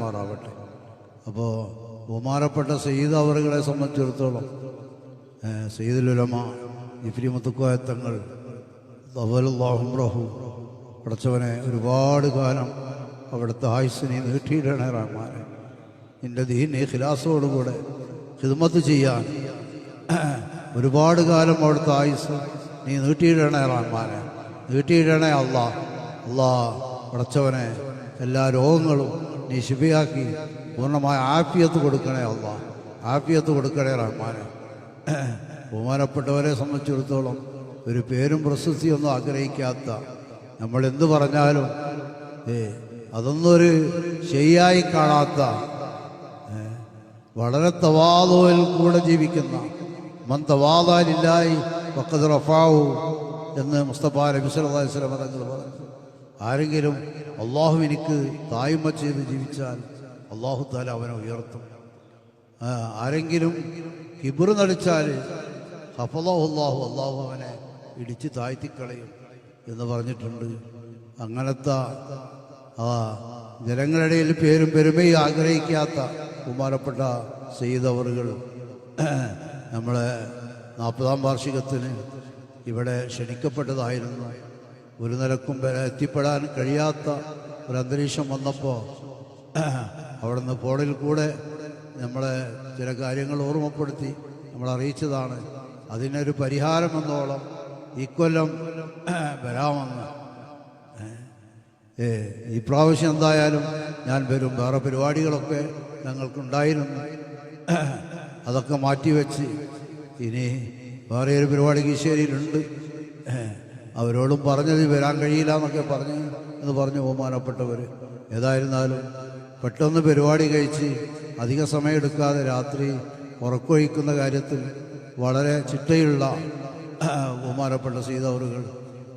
മാറാവട്ടെ. അപ്പോൾ ബഹുമാനപ്പെട്ട സയ്യിദ് അവറുകളെ സംബന്ധിച്ചിടത്തോളം സെയ്ദുലുലമ ഇഫ്രി മുത്തുക്കോയത്തങ്ങൾ റഹു പടച്ചവനെ ഒരുപാട് കാലം അവിടുത്തെ ആയുസ്സിനെ നീട്ടിയിടണേ റഹ്മാനെ നിന്റെ ദീനെ ഖിലാസോടുകൂടെ ഹിദ്മത്ത് ചെയ്യാൻ ഒരുപാട് കാലം അവിടുത്തെ ആയുസ് നീ നീട്ടിയിടണേ റഹ്മാനെ നീട്ടിയിടണേ അള്ളാ അള്ളാ പടച്ചവനെ എല്ലാ രോഗങ്ങളും നീ ശിഫിയാക്കി പൂർണമായ ആഫിയത്ത് കൊടുക്കണേ അല്ല ആഫിയത്ത് കൊടുക്കണേ റഹ്മാനെ. ബഹുമാനപ്പെട്ടവരെ സംബന്ധിച്ചിടത്തോളം ഒരു പേരും പ്രശസ്തിയൊന്നും ആഗ്രഹിക്കാത്ത നമ്മൾ എന്തു പറഞ്ഞാലും ഏ അതൊന്നൊരു ശരിയായി കാണാത്ത വളരെ തവാതോയിൽ കൂടെ ജീവിക്കുന്ന മൻ തവാദാലില്ലായി വക്കത് റഫാവു എന്ന് മുസ്തഫ നബി സല്ലല്ലാഹു അലൈഹി വസല്ലം തങ്ങൾ പറഞ്ഞു. ആരെങ്കിലും അള്ളാഹു എനിക്ക് തായ്മ ചെയ്ത് ജീവിച്ചാൽ അള്ളാഹു താല അവനെ ഉയർത്തും. ആരെങ്കിലും കിബിറ് നടിച്ചാൽ ഹഫലാഹു അള്ളാഹു അള്ളാഹു അവനെ ഇടിച്ച് താഴ്ത്തിക്കളയും എന്ന് പറഞ്ഞിട്ടുണ്ട്. അങ്ങനത്തെ ആ ജനങ്ങളുടെ പേരും പെരുമയും ആഗ്രഹിക്കാത്ത കുമാരപ്പെട്ട ചെയ്തവറുകൾ നമ്മളെ നാൽപ്പതാം വാർഷികത്തിന് ഇവിടെ ക്ഷണിക്കപ്പെട്ടതായിരുന്നു. ഒരു നിലക്കും എത്തിപ്പെടാൻ കഴിയാത്ത ഒരു അന്തരീക്ഷം വന്നപ്പോൾ അവിടുന്ന് ഫോണിൽ കൂടെ നമ്മളെ ചില കാര്യങ്ങൾ ഓർമ്മപ്പെടുത്തി നമ്മൾ അറിയിച്ചതാണ്. അതിനൊരു പരിഹാരം എന്നോളം ഇക്കൊല്ലം വരാമെന്ന്. ഈ പ്രാവശ്യം എന്തായാലും ഞാൻ വരും. വേറെ പരിപാടികളൊക്കെ ഞങ്ങൾക്കുണ്ടായിരുന്നു. അതൊക്കെ മാറ്റിവെച്ച് ഇനി വേറെ ഒരു പരിപാടി കീശ്ശേരിയിലുണ്ട് അവരോടും പറഞ്ഞത് വരാൻ കഴിയില്ല എന്നൊക്കെ പറഞ്ഞ് എന്ന് പറഞ്ഞു ബഹുമാനപ്പെട്ടവർ ഏതായിരുന്നാലും പെട്ടെന്ന് പരിപാടി കഴിച്ച് അധിക സമയം എടുക്കാതെ രാത്രി ഉറക്കൊഴിക്കുന്ന കാര്യത്തിൽ വളരെ ചിട്ടയുള്ള ബഹുമാനപ്പെട്ട സീതവറുകൾ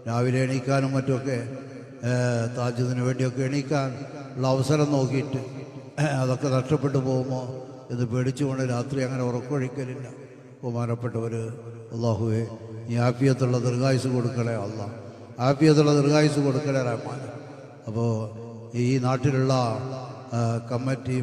രാവിലെ എണീക്കാനും മറ്റുമൊക്കെ താജ്യത്തിന് വേണ്ടിയൊക്കെ എണീക്കാൻ ഉള്ള അവസരം നോക്കിയിട്ട് അതൊക്കെ നഷ്ടപ്പെട്ടു പോകുമോ എന്ന് പേടിച്ചുകൊണ്ട് രാത്രി അങ്ങനെ ഉറക്കൊഴിക്കലില്ല. ബഹുമാനപ്പെട്ടവർ അള്ളാഹുവെ നീ ആഫിയത്തുള്ള ദീർഘായുസ് കൊടുക്കണേ അല്ല ആഫിയത്തുള്ള ദീർഘായുസ് കൊടുക്കണേ റഹ്മാൻ. അപ്പോൾ ഈ നാട്ടിലുള്ള കമ്മിറ്റി